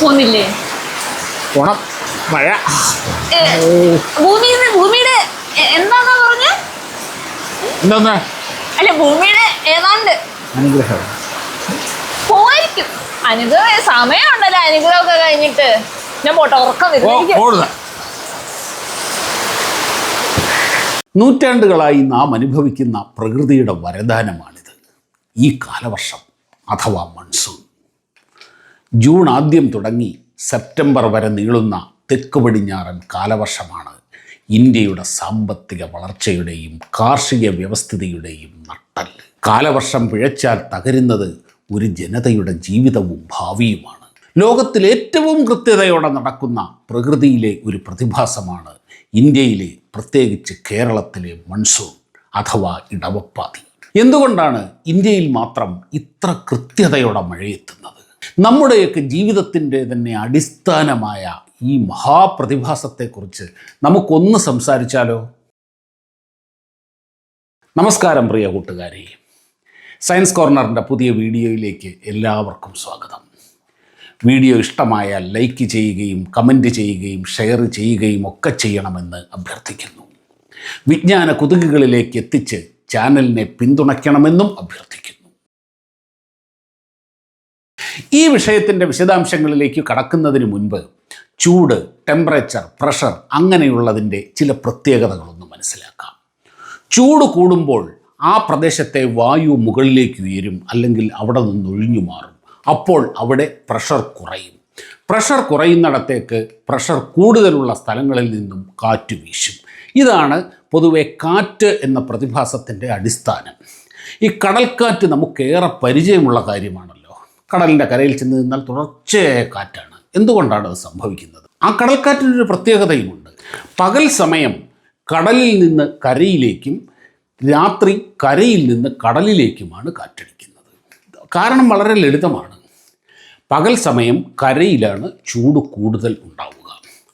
പോന്നില്ലേ പോണം. മഴ. ഭൂമിയുടെ ഭൂമി ഭൂമിയുടെ എന്താന്നാ പറഞ്ഞ? എന്താ അല്ല ഭൂമിയുടെ ഏതാണ്ട്? അനുഗ്രഹം. പോയിരിക്കും. അനുഗ്രഹം സമയമുണ്ടല്ലോ അനുഗ്രഹമൊക്കെ കഴിഞ്ഞിട്ട്. ഞാൻ പോട്ടെ ഉറക്കം വരുന്നു നൂറ്റാണ്ടുകളായി നാം അനുഭവിക്കുന്ന പ്രകൃതിയുടെ വരദാനമാണിത്. ഈ കാലവർഷം അഥവാ മൺസൂൺ ജൂൺ ആദ്യം തുടങ്ങി സെപ്റ്റംബർ വരെ നീളുന്ന തെക്ക് പടിഞ്ഞാറൻ കാലവർഷമാണ് ഇന്ത്യയുടെ സാമ്പത്തിക വളർച്ചയുടെയും കാർഷിക വ്യവസ്ഥിതിയുടെയും നട്ടൽ. കാലവർഷം പിഴച്ചാൽ തകരുന്നത് ഒരു ജനതയുടെ ജീവിതവും ഭാവിയുമാണ്. ലോകത്തിൽ ഏറ്റവും കൃത്യതയോടെ നടക്കുന്ന പ്രകൃതിയിലെ ഒരു പ്രതിഭാസമാണ് ഇന്ത്യയിലെ പ്രത്യേകിച്ച് കേരളത്തിലെ മൺസൂൺ അഥവാ ഇടവപ്പാതി. എന്തുകൊണ്ടാണ് ഇന്ത്യയിൽ മാത്രം ഇത്ര കൃത്യതയോടെ മഴയെത്തുന്നത്? നമ്മുടെയൊക്കെ ജീവിതത്തിന്റെ തന്നെ അടിസ്ഥാനമായ ഈ മഹാപ്രതിഭാസത്തെക്കുറിച്ച് നമുക്കൊന്ന് സംസാരിച്ചാലോ? നമസ്കാരം പ്രിയ കൂട്ടുകാരെ. സയൻസ് കോർണറിന്റെ പുതിയ വീഡിയോയിലേക്ക് എല്ലാവർക്കും സ്വാഗതം. വീഡിയോ ഇഷ്ടമായാൽ ലൈക്ക് ചെയ്യുകയും കമന്റ് ചെയ്യുകയും ഷെയർ ചെയ്യുകയും ഒക്കെ ചെയ്യണമെന്ന് അഭ്യർത്ഥിക്കുന്നു. വിജ്ഞാന കുതുകുകളിലേക്ക് എത്തിച്ച് ചാനലിനെ പിന്തുണയ്ക്കണമെന്നും അഭ്യർത്ഥിക്കുന്നു. ഈ വിഷയത്തിന്റെ വിശദാംശങ്ങളിലേക്ക് കടക്കുന്നതിന് മുൻപ് ചൂട് ടെമ്പറേച്ചർ പ്രഷർ അങ്ങനെയുള്ളതിന്റെ ചില പ്രത്യേകതകളൊന്ന് മനസ്സിലാക്കാം. ചൂട് കൂടുമ്പോൾ ആ പ്രദേശത്തെ വായു മുകളിലേക്ക് ഉയരും അല്ലെങ്കിൽ അവിടെ നിന്ന് ഒഴിഞ്ഞു മാറും. അപ്പോൾ അവിടെ പ്രഷർ കുറയും. പ്രഷർ കുറയുന്നിടത്തേക്ക് പ്രഷർ കൂടുതലുള്ള സ്ഥലങ്ങളിൽ നിന്നും കാറ്റ് വീശും. ഇതാണ് പൊതുവെ കാറ്റ് എന്ന പ്രതിഭാസത്തിന്റെ അടിസ്ഥാനം. ഈ കടൽക്കാറ്റ് നമുക്കേറെ പരിചയമുള്ള കാര്യമാണല്ലോ. കടലിന്റെ കരയിൽ ചെന്ന് നിന്നാൽ തുടർച്ചയായ കാറ്റാണ്. എന്തുകൊണ്ടാണ് അത് സംഭവിക്കുന്നത്? ആ കടൽക്കാറ്റിനൊരു പ്രത്യേകതയുമുണ്ട്. പകൽ സമയം കടലിൽ നിന്ന് കരയിലേക്കും രാത്രി കരയിൽ നിന്ന് കടലിലേക്കുമാണ് കാറ്റടിക്കുന്നത്. കാരണം വളരെ ലളിതമാണ്. പകൽ സമയം കരയിലാണ് ചൂട് കൂടുതൽ ഉണ്ടാവുക.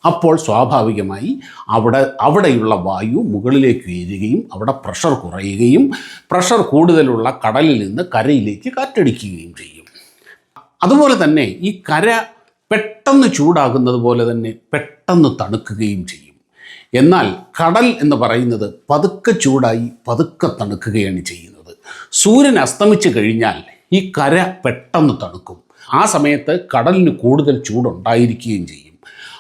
അപ്പോൾ സ്വാഭാവികമായി അവിടെ അവിടെയുള്ള വായു മുകളിലേക്ക് ഉയരുകയും അവിടെ പ്രഷർ കുറയുകയും പ്രഷർ കൂടുതലുള്ള കടലിൽ നിന്ന് കരയിലേക്ക് കാറ്റടിക്കുകയും ചെയ്യും. അതുപോലെ തന്നെ ഈ കര പെട്ടെന്ന് ചൂടാകുന്നത് പോലെ തന്നെ പെട്ടെന്ന് തണുക്കുകയും ചെയ്യും. എന്നാൽ കടൽ എന്ന് പറയുന്നത് പതുക്കെ ചൂടായി പതുക്കെ തണുക്കുകയാണ് ചെയ്യുന്നത്. സൂര്യൻ അസ്തമിച്ചു കഴിഞ്ഞാൽ ഈ കര പെട്ടെന്ന് തണുക്കും. ആ സമയത്ത് കടലിന് കൂടുതൽ ചൂടുണ്ടായിരിക്കുകയും ചെയ്യും.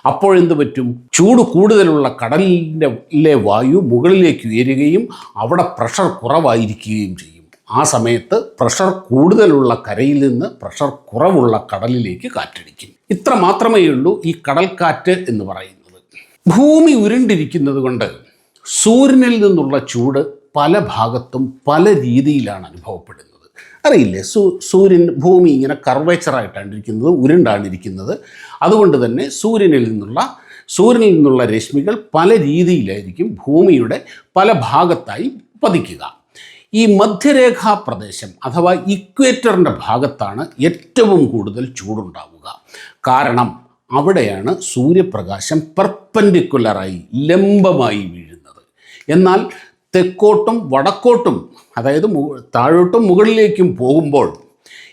അപ്പോഴെന്ത് പറ്റും? ചൂട് കൂടുതലുള്ള കടലിന്റെ വായു മുകളിലേക്ക് ഉയരുകയും അവിടെ പ്രഷർ കുറവായിരിക്കുകയും ചെയ്യും. ആ സമയത്ത് പ്രഷർ കൂടുതലുള്ള കരയിൽ നിന്ന് പ്രഷർ കുറവുള്ള കടലിലേക്ക് കാറ്റടിക്കും. ഇത്ര മാത്രമേ ഉള്ളൂ ഈ കടൽക്കാറ്റ് എന്ന് പറയുന്നത്. ഭൂമി ഉരുണ്ടിരിക്കുന്നത് കൊണ്ട് സൂര്യനിൽ നിന്നുള്ള ചൂട് പല ഭാഗത്തും പല രീതിയിലാണ് അനുഭവപ്പെടുന്നത്. അറിയില്ലേ? സൂര്യൻ ഭൂമി ഇങ്ങനെ കർവേച്ചറായിട്ടാണ് ഇരിക്കുന്നത് ഉരുണ്ടാണ് ഇരിക്കുന്നത് അതുകൊണ്ട് തന്നെ സൂര്യനിൽ നിന്നുള്ള സൂര്യനിൽ നിന്നുള്ള രശ്മികൾ പല രീതിയിലായിരിക്കും ഭൂമിയുടെ പല ഭാഗത്തായി പതിക്കുക. ഈ മധ്യരേഖാ പ്രദേശം അഥവാ ഇക്വേറ്ററിന്റെ ഭാഗത്താണ് ഏറ്റവും കൂടുതൽ ചൂടുണ്ടാവുക. കാരണം അവിടെയാണ് സൂര്യപ്രകാശം പെർപ്പൻഡിക്കുലറായി ലംബമായി വീഴുന്നത്. എന്നാൽ തെക്കോട്ടും വടക്കോട്ടും അതായത് താഴോട്ടും മുകളിലേക്കും പോകുമ്പോൾ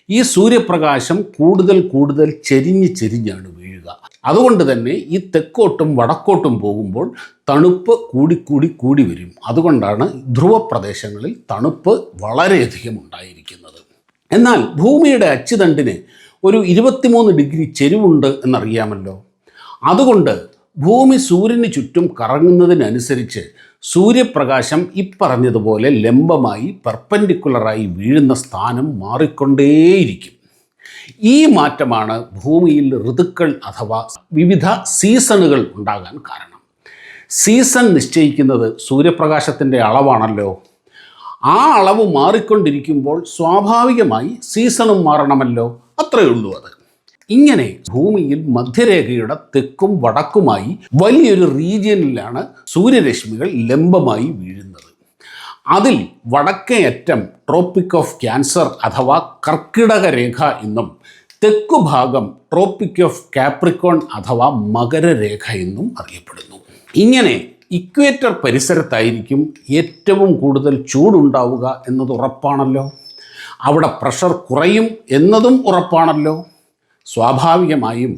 ഈ സൂര്യപ്രകാശം കൂടുതൽ കൂടുതൽ ചെരിഞ്ഞ് ചെരിഞ്ഞാണ് വീഴുക. അതുകൊണ്ട് തന്നെ ഈ തെക്കോട്ടും വടക്കോട്ടും പോകുമ്പോൾ തണുപ്പ് കൂടിക്കൂടി കൂടി വരും. അതുകൊണ്ടാണ് ധ്രുവപ്രദേശങ്ങളിൽ തണുപ്പ് വളരെയധികം ഉണ്ടായിരിക്കുന്നത്. എന്നാൽ ഭൂമിയുടെ അച്ചുതണ്ടിന് ഒരു ഇരുപത്തിമൂന്ന് ഡിഗ്രി ചെരിവുണ്ട് എന്നറിയാമല്ലോ. അതുകൊണ്ട് ഭൂമി സൂര്യന് ചുറ്റും കറങ്ങുന്നതിനനുസരിച്ച് സൂര്യപ്രകാശം ഇപ്പറഞ്ഞതുപോലെ ലംബമായി പെർപ്പൻഡിക്കുലറായി വീഴുന്ന സ്ഥാനം മാറിക്കൊണ്ടേയിരിക്കും. ഈ മാറ്റമാണ് ഭൂമിയിൽ ഋതുക്കൾ അഥവാ വിവിധ സീസണുകൾ ഉണ്ടാകാൻ കാരണം. സീസൺ നിശ്ചയിക്കുന്നത് സൂര്യപ്രകാശത്തിന്റെ അളവാണല്ലോ. ആ അളവ് മാറിക്കൊണ്ടിരിക്കുമ്പോൾ സ്വാഭാവികമായി സീസണും മാറണമല്ലോ. അത്രയേ ഉള്ളൂ അത്. ഇങ്ങനെ ഭൂമിയിൽ മധ്യരേഖയുടെ തെക്കും വടക്കുമായി വലിയൊരു റീജിയനിലാണ് സൂര്യരശ്മികൾ ലംബമായി വീഴുന്നത്. അതിൽ വടക്കേ അറ്റം ട്രോപ്പിക് ഓഫ് ക്യാൻസർ അഥവാ കർക്കിടക രേഖ എന്നും തെക്കു ഭാഗം ട്രോപ്പിക് ഓഫ് കാപ്രിക്കോൺ അഥവാ മകരരേഖ എന്നും അറിയപ്പെടുന്നു. ഇങ്ങനെ ഇക്വേറ്റർ പരിസരത്തായിരിക്കും ഏറ്റവും കൂടുതൽ ചൂടുണ്ടാവുക എന്നത് ഉറപ്പാണല്ലോ. അവിടെ പ്രഷർ കുറയും എന്നതും ഉറപ്പാണല്ലോ. സ്വാഭാവികമായും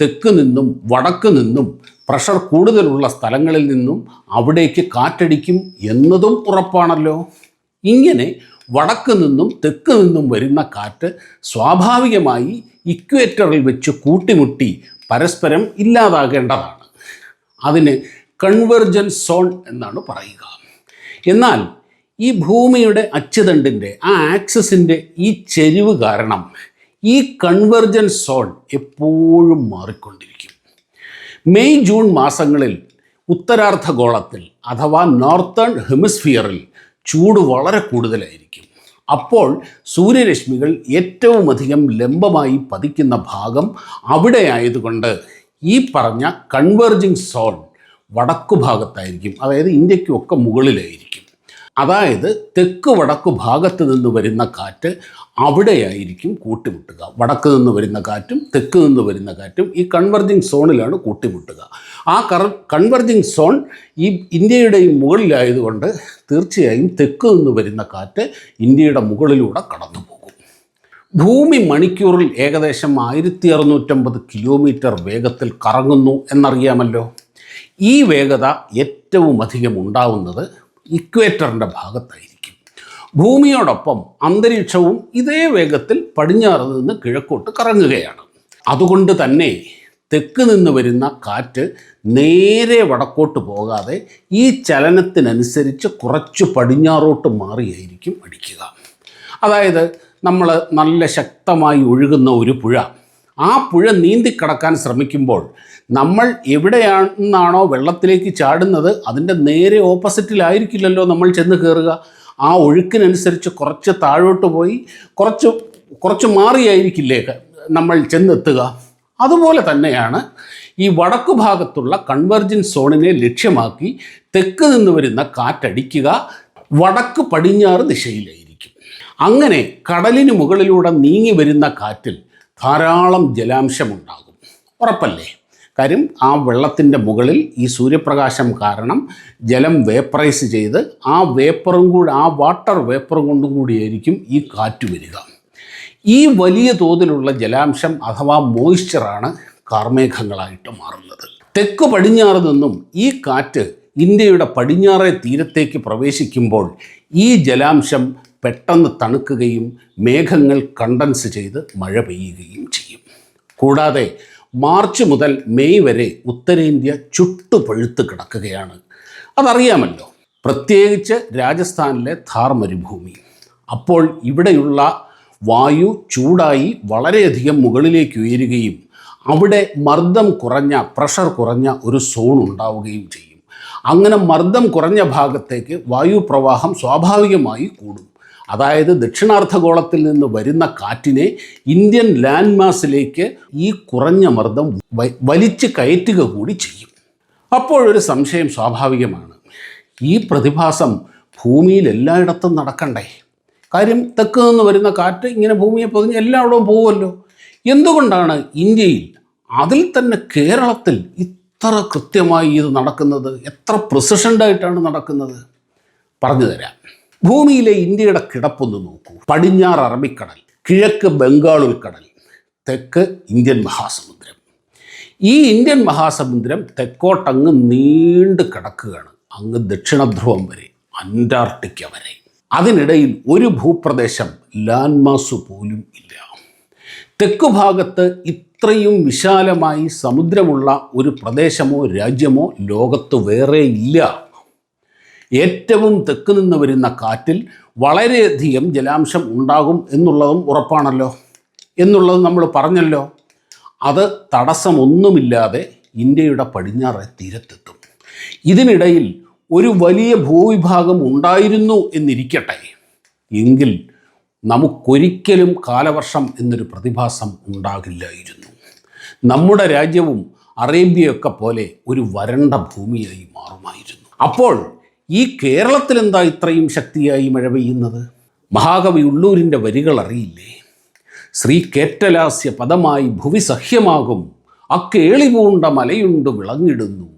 തെക്ക് നിന്നും വടക്ക് നിന്നും പ്രഷർ കൂടുതലുള്ള സ്ഥലങ്ങളിൽ നിന്നും അവിടേക്ക് കാറ്റടിക്കും എന്നതും ഉറപ്പാണല്ലോ. ഇങ്ങനെ വടക്ക് നിന്നും തെക്ക് നിന്നും വരുന്ന കാറ്റ് സ്വാഭാവികമായി ഇക്വേറ്ററിൽ വെച്ച് കൂട്ടിമുട്ടി പരസ്പരം ഇല്ലാതാകേണ്ടതാണ്. അതിന് കൺവെർജൻസ് സോൺ എന്നാണ് പറയുക. എന്നാൽ ഈ ഭൂമിയുടെ അച്ചുതണ്ടിന്റെ ആ ആക്സിസിന്റെ ഈ ചെരിവ് കാരണം ഈ കൺവെർജൻസ് സോൺ എപ്പോഴും മാറിക്കൊണ്ടിരിക്കും. മെയ് ജൂൺ മാസങ്ങളിൽ ഉത്തരാർദ്ധഗോളത്തിൽ അഥവാ നോർത്തേൺ ഹെമിസ്ഫിയറിൽ ചൂട് വളരെ കൂടുതലായിരിക്കും. അപ്പോൾ സൂര്യരശ്മികൾ ഏറ്റവും അധികം ലംബമായി പതിക്കുന്ന ഭാഗം അവിടെ ആയതുകൊണ്ട് ഈ പറഞ്ഞ കൺവെർജിങ് സോൺ വടക്കു ഭാഗത്തായിരിക്കും അതായത് ഇന്ത്യയ്ക്കൊക്കെ മുകളിലായിരിക്കും. അതായത് തെക്ക് വടക്ക് ഭാഗത്ത് നിന്ന് വരുന്ന കാറ്റ് അവിടെയായിരിക്കും കൂട്ടിമുട്ടുക. വടക്ക് നിന്ന് വരുന്ന കാറ്റും തെക്ക് നിന്ന് വരുന്ന കാറ്റും ഈ കൺവെർജിങ് സോണിലാണ് കൂട്ടിമുട്ടുക. ആ കർ സോൺ ഈ ഇന്ത്യയുടെയും മുകളിലായതുകൊണ്ട് തീർച്ചയായും തെക്ക് നിന്ന് വരുന്ന കാറ്റ് ഇന്ത്യയുടെ മുകളിലൂടെ കടന്നു പോകും ഭൂമി മണിക്കൂറിൽ ഏകദേശം ആയിരത്തി അറുന്നൂറ്റമ്പത് കിലോമീറ്റർ വേഗത്തിൽ കറങ്ങുന്നു എന്നറിയാമല്ലോ? ഈ വേഗത ഏറ്റവും അധികം ഉണ്ടാവുന്നത് ഇക്വേറ്ററിന്റെ ഭാഗത്തായിരിക്കും. ഭൂമിയോടൊപ്പം അന്തരീക്ഷവും ഇതേ വേഗത്തിൽ പടിഞ്ഞാറ് നിന്ന് കിഴക്കോട്ട് കറങ്ങുകയാണ്. അതുകൊണ്ട് തന്നെ തെക്ക് നിന്ന് വരുന്ന കാറ്റ് നേരെ വടക്കോട്ട് പോകാതെ ഈ ചലനത്തിനനുസരിച്ച് കുറച്ച് പടിഞ്ഞാറോട്ട് മാറിയായിരിക്കും അടിക്കുക. അതായത് നമ്മൾ നല്ല ശക്തമായി ഒഴുകുന്ന ഒരു പുഴ. ആ പുഴ നീന്തിക്കടക്കാൻ ശ്രമിക്കുമ്പോൾ നമ്മൾ എവിടെയാണെന്നാണോ വെള്ളത്തിലേക്ക് ചാടുന്നത് അതിന്റെ നേരെ ഓപ്പോസിറ്റിലായിരിക്കില്ലല്ലോ നമ്മൾ ചെന്ന് കയറുക. ആ ഒഴുക്കിനനുസരിച്ച് കുറച്ച് താഴോട്ട് പോയി കുറച്ച് കുറച്ച് മാറിയായിരിക്കില്ലേ നമ്മൾ ചെന്നെത്തുക. അതുപോലെ തന്നെയാണ് ഈ വടക്കു ഭാഗത്തുള്ള കൺവെർജൻസ് സോണിനെ ലക്ഷ്യമാക്കി തെക്ക് നിന്ന് വരുന്ന കാറ്റടിക്കുക വടക്ക് പടിഞ്ഞാറ് ദിശയിലായിരിക്കും. അങ്ങനെ കടലിന് മുകളിലൂടെ നീങ്ങി വരുന്ന കാറ്റിൽ ധാരാളം ജലാംശമുണ്ടാകും. ഉറപ്പല്ലേ? കാര്യം ആ വെള്ളത്തിന്റെ മുകളിൽ ഈ സൂര്യപ്രകാശം കാരണം ജലം വേപ്പറൈസ് ചെയ്ത് ആ വേപ്പറും കൂടി ആ വാട്ടർ വേപ്പറും കൊണ്ടും കൂടിയായിരിക്കും ഈ കാറ്റ് വരിക. ഈ വലിയ തോതിലുള്ള ജലാംശം അഥവാ മോയ്സ്ചറാണ് കാർമേഘങ്ങളായിട്ട് മാറുന്നത്. തെക്ക് പടിഞ്ഞാറ് നിന്നും ഈ കാറ്റ് ഇന്ത്യയുടെ പടിഞ്ഞാറേ തീരത്തേക്ക് പ്രവേശിക്കുമ്പോൾ ഈ ജലാംശം പെട്ടെന്ന് തണുക്കുകയും മേഘങ്ങൾ കണ്ടൻസ് ചെയ്ത് മഴ പെയ്യുകയും ചെയ്യും. കൂടാതെ മാർച്ച് മുതൽ മെയ് വരെ ഉത്തരേന്ത്യ ചുട്ടുപഴുത്ത് കിടക്കുകയാണ്. അതറിയാമല്ലോ പ്രത്യേകിച്ച് രാജസ്ഥാനിലെ ഥാർ മരുഭൂമി. അപ്പോൾ ഇവിടെയുള്ള വായു ചൂടായി വളരെയധികം മുകളിലേക്ക് ഉയരുകയും അവിടെ മർദ്ദം കുറഞ്ഞ പ്രഷർ കുറഞ്ഞ ഒരു സോൺ ഉണ്ടാവുകയും ചെയ്യും. അങ്ങനെ മർദ്ദം കുറഞ്ഞ ഭാഗത്തേക്ക് വായു പ്രവാഹം സ്വാഭാവികമായി കൂടും. അതായത് ദക്ഷിണാർദ്ധഗോളത്തിൽ നിന്ന് വരുന്ന കാറ്റിനെ ഇന്ത്യൻ ലാൻഡ് മാസിലേക്ക് ഈ കുറഞ്ഞ മർദ്ദം വലിച്ചു കയറ്റുക കൂടി ചെയ്യും. അപ്പോഴൊരു സംശയം സ്വാഭാവികമാണ്. ഈ പ്രതിഭാസം ഭൂമിയിൽ എല്ലായിടത്തും നടക്കണ്ടേ? കാര്യം തെക്ക് നിന്ന് വരുന്ന കാറ്റ് ഇങ്ങനെ ഭൂമിയെ പൊതിഞ്ഞ് എല്ലായിടവും പോകുമല്ലോ എന്തുകൊണ്ടാണ് ഇന്ത്യയിൽ അതിൽ തന്നെ കേരളത്തിൽ ഇത്ര കൃത്യമായി ഇത് നടക്കുന്നത്? എത്ര പ്രിസിഷൻഡായിട്ടാണ് നടക്കുന്നത്? പറഞ്ഞു തരാം ഭൂമിയിലെ ഇന്ത്യയുടെ കിടപ്പൊന്ന് നോക്കൂ. പടിഞ്ഞാറ് അറബിക്കടൽ കിഴക്ക് ബംഗാൾ ഉൾക്കടൽ തെക്ക് ഇന്ത്യൻ മഹാസമുദ്രം. ഈ ഇന്ത്യൻ മഹാസമുദ്രം തെക്കോട്ടങ്ങ് നീണ്ടു കിടക്കുകയാണ് അങ്ങ് ദക്ഷിണധ്രുവം വരെ അന്റാർട്ടിക്ക വരെ. അതിനിടയിൽ ഒരു ഭൂപ്രദേശം ലാൻഡ്മാസ് പോലും ഇല്ല. തെക്കു ഭാഗത്ത് ഇത്രയും വിശാലമായി സമുദ്രമുള്ള ഒരു പ്രദേശമോ രാജ്യമോ ലോകത്ത് വേറെ ഇല്ല. ഏറ്റവും തെക്ക് നിന്ന് വരുന്ന കാറ്റിൽ വളരെയധികം ജലാംശം ഉണ്ടാകും എന്നുള്ളതും ഉറപ്പാണല്ലോ. എന്നുള്ളത് നമ്മൾ പറഞ്ഞല്ലോ. അത് തടസ്സമൊന്നുമില്ലാതെ ഇന്ത്യയുടെ പടിഞ്ഞാറെ തീരത്തെത്തും. ഇതിനിടയിൽ ഒരു വലിയ ഭൂവിഭാഗം ഉണ്ടായിരുന്നു എന്നിരിക്കട്ടെ. എങ്കിൽ നമുക്കൊരിക്കലും കാലവർഷം എന്നൊരു പ്രതിഭാസം ഉണ്ടാകില്ലായിരുന്നു. നമ്മുടെ രാജ്യവും അറേബ്യയൊക്കെ പോലെ ഒരു വരണ്ട ഭൂമിയായി മാറുമായിരുന്നു. അപ്പോൾ ഈ കേരളത്തിൽ എന്താ ഇത്രയും ശക്തിയായി മഴ പെയ്യുന്നത്? മഹാകവി ഉള്ളൂരിന്റെ വരികൾ അറിയില്ലേ? ശ്രീ കേറ്റലാസ്യ പദമായി ഭുവി സഹ്യമാകും അക്കേളി പൂണ്ട മലയുണ്ട് വിളങ്ങിടുന്നു.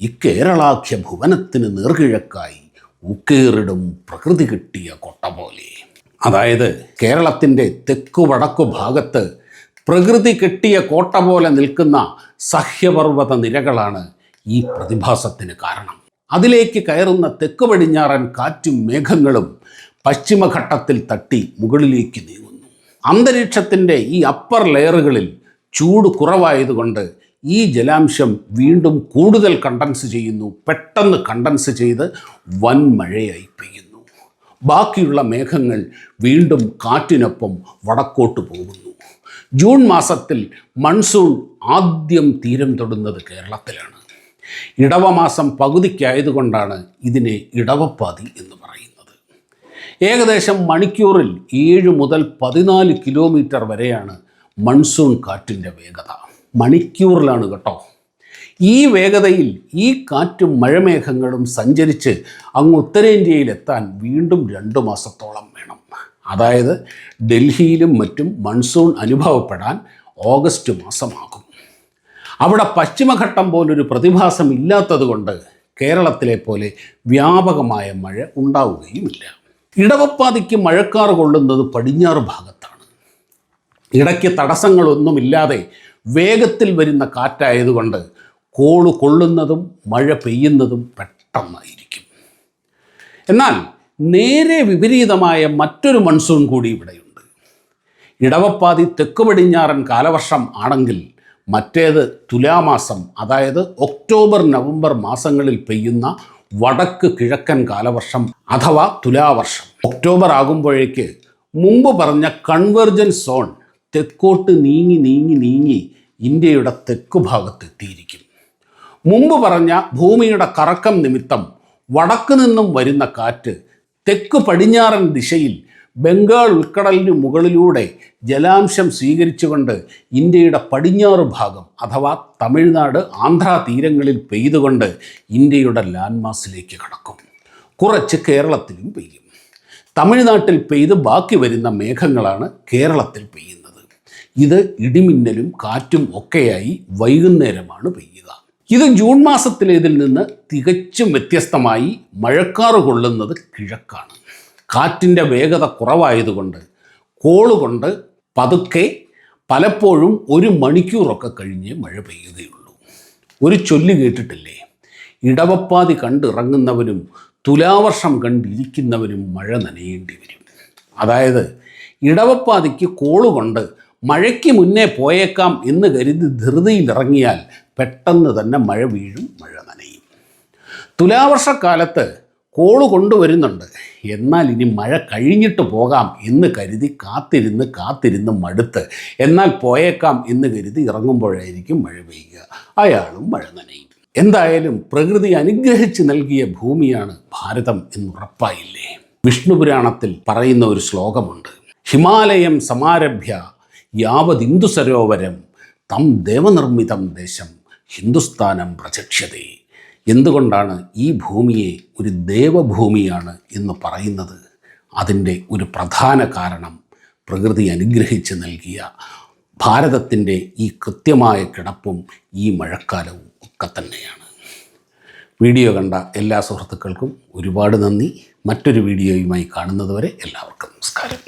ഈ കേരളാഖ്യ ഭുവനത്തിന് നേർകിഴക്കായി ഉക്കേറിടും പ്രകൃതി കിട്ടിയ കൊട്ട പോലെ. അതായത് കേരളത്തിന്റെ തെക്കു വടക്കു ഭാഗത്ത് പ്രകൃതി കെട്ടിയ കോട്ട പോലെ നിൽക്കുന്ന സഹ്യപർവത നിരകളാണ് ഈ പ്രതിഭാസത്തിന് കാരണം. അതിലേക്ക് കയറുന്ന തെക്ക് പടിഞ്ഞാറൻ കാറ്റും മേഘങ്ങളും പശ്ചിമഘട്ടത്തിൽ തട്ടി മുകളിലേക്ക് നീങ്ങുന്നു. അന്തരീക്ഷത്തിന്റെ ഈ അപ്പർ ലെയറുകളിൽ ചൂട് കുറവായതുകൊണ്ട് ഈ ജലാംശം വീണ്ടും കൂടുതൽ കണ്ടൻസ് ചെയ്യുന്നു. പെട്ടെന്ന് കണ്ടൻസ് ചെയ്ത് വൻ മഴയായി പെയ്യുന്നു. ബാക്കിയുള്ള മേഘങ്ങൾ വീണ്ടും കാറ്റിനൊപ്പം വടക്കോട്ട് പോകുന്നു. ജൂൺ മാസത്തിൽ മൺസൂൺ ആദ്യം തീരം തൊടുന്നത് കേരളത്തിലാണ്. ഇടവമാസം പകുതിക്കായതുകൊണ്ടാണ് ഇതിനെ ഇടവപ്പാതി എന്ന് പറയുന്നത്. ഏകദേശം മണിക്കൂറിൽ ഏഴ് മുതൽ പതിനാല് കിലോമീറ്റർ വരെയാണ് മൺസൂൺ കാറ്റിന്റെ വേഗത. മണിക്കൂറിലാണ് കേട്ടോ. ഈ വേഗതയിൽ ഈ കാറ്റും മഴമേഘങ്ങളും സഞ്ചരിച്ച് അങ്ങ് ഉത്തരേന്ത്യയിലെത്താൻ വീണ്ടും രണ്ട് മാസത്തോളം വേണം. അതായത് ഡൽഹിയിലും മറ്റും മൺസൂൺ അനുഭവപ്പെടാൻ ഓഗസ്റ്റ് മാസമാകും. അവിടെ പശ്ചിമഘട്ടം പോലൊരു പ്രതിഭാസം ഇല്ലാത്തതുകൊണ്ട് കേരളത്തിലെ പോലെ വ്യാപകമായ മഴ ഉണ്ടാവുകയുമില്ല. ഇടവപ്പാതിക്ക് മഴക്കാറ് കൊള്ളുന്നത് പടിഞ്ഞാറ് ഭാഗത്താണ്. ഇടയ്ക്ക് തടസ്സങ്ങളൊന്നുമില്ലാതെ വേഗത്തിൽ വരുന്ന കാറ്റായതുകൊണ്ട് കോൾ കൊള്ളുന്നതും മഴ പെയ്യുന്നതും പെട്ടെന്നായിരിക്കും. എന്നാൽ നേരെ വിപരീതമായ മറ്റൊരു മൺസൂൺ കൂടി ഇവിടെയുണ്ട്. ഇടവപ്പാതി തെക്ക് പടിഞ്ഞാറൻ കാലവർഷം ആണെങ്കിൽ മറ്റേത് തുലാമാസം അതായത് ഒക്ടോബർ നവംബർ മാസങ്ങളിൽ പെയ്യുന്ന വടക്ക് കിഴക്കൻ കാലവർഷം അഥവാ തുലാവർഷം. ഒക്ടോബർ ആകുമ്പോഴേക്ക് മുമ്പ് പറഞ്ഞ കൺവെർജൻസ് സോൺ തെക്കോട്ട് നീങ്ങി നീങ്ങി നീങ്ങി ഇന്ത്യയുടെ തെക്ക് ഭാഗത്തെത്തിയിരിക്കും മുമ്പ് പറഞ്ഞ ഭൂമിയുടെ കറക്കം നിമിത്തം വടക്ക് നിന്നും വരുന്ന കാറ്റ് തെക്ക് പടിഞ്ഞാറൻ ദിശയിൽ ബംഗാൾ ഉൾക്കടലിന് മുകളിലൂടെ ജലാംശം സ്വീകരിച്ചുകൊണ്ട് ഇന്ത്യയുടെ പടിഞ്ഞാറ് ഭാഗം അഥവാ തമിഴ്നാട് ആന്ധ്ര തീരങ്ങളിൽ പെയ്തുകൊണ്ട് ഇന്ത്യയുടെ ലാൻഡ് മാസിലേക്ക് കടക്കും. കുറച്ച് കേരളത്തിലും പെയ്യും. തമിഴ്നാട്ടിൽ പെയ്ത് ബാക്കി വരുന്ന മേഘങ്ങളാണ് കേരളത്തിൽ പെയ്യുന്നത്. ഇത് ഇടിമിന്നലും കാറ്റും ഒക്കെയായി വൈകുന്നേരമാണ് പെയ്യുക. ഇത് ജൂൺ മാസത്തിലേതിൽ നിന്ന് തികച്ചും വ്യത്യസ്തമായി മഴക്കാറ് കൊള്ളുന്നത് കിഴക്കാണ്. കാറ്റിന്റെ വേഗത കുറവായതുകൊണ്ട് കോളുകൊണ്ട് പതുക്കെ പലപ്പോഴും ഒരു മണിക്കൂറൊക്കെ കഴിഞ്ഞ് മഴ പെയ്യുകയുള്ളൂ. ഒരു ചൊല്ല് കേട്ടിട്ടില്ലേ? ഇടവപ്പാതി കണ്ടിറങ്ങുന്നവനും തുലാവർഷം കണ്ടിരിക്കുന്നവനും മഴ നനയേണ്ടി വരും. അതായത് ഇടവപ്പാതിക്ക് കോളുകൊണ്ട് മഴയ്ക്ക് മുന്നേ പോയേക്കാം എന്ന് കരുതി ധൃതിയിലിറങ്ങിയാൽ പെട്ടെന്ന് തന്നെ മഴ വീഴും മഴ നനയും. തുലാവർഷക്കാലത്ത് കോൾ കൊണ്ടുവരുന്നുണ്ട്. എന്നാൽ ഇനി മഴ കഴിഞ്ഞിട്ട് പോകാം എന്ന് കരുതി കാത്തിരുന്ന് കാത്തിരുന്ന് മടുത്ത്. എന്നാൽ പോയേക്കാം എന്ന് കരുതി ഇറങ്ങുമ്പോഴായിരിക്കും മഴ പെയ്യുക. അയാളും മഴ നനയും. എന്തായാലും പ്രകൃതി അനുഗ്രഹിച്ച് നൽകിയ ഭൂമിയാണ് ഭാരതം എന്നുറപ്പായില്ലേ? വിഷ്ണു പുരാണത്തിൽ പറയുന്ന ഒരു ശ്ലോകമുണ്ട്. ഹിമാലയം സമാരഭ്യ യാവത് ഇന്ദു സരോവരം തം ദേവനിർമ്മിതം ദേശം ഹിന്ദുസ്ഥാനം പ്രചക്ഷ്യതേ എന്തുകൊണ്ടാണ് ഈ ഭൂമിയെ ഒരു ദേവഭൂമിയാണ് എന്ന് പറയുന്നത്? അതിന്റെ ഒരു പ്രധാന കാരണം പ്രകൃതി അനുഗ്രഹിച്ച് നൽകിയ ഭാരതത്തിന്റെ ഈ കൃത്യമായ കിടപ്പും ഈ മഴക്കാലവും ഒക്കെ തന്നെയാണ്. വീഡിയോ കണ്ട എല്ലാ സുഹൃത്തുക്കൾക്കും ഒരുപാട് നന്ദി. മറ്റൊരു വീഡിയോയുമായി കാണുന്നതുവരെ എല്ലാവർക്കും നമസ്കാരം.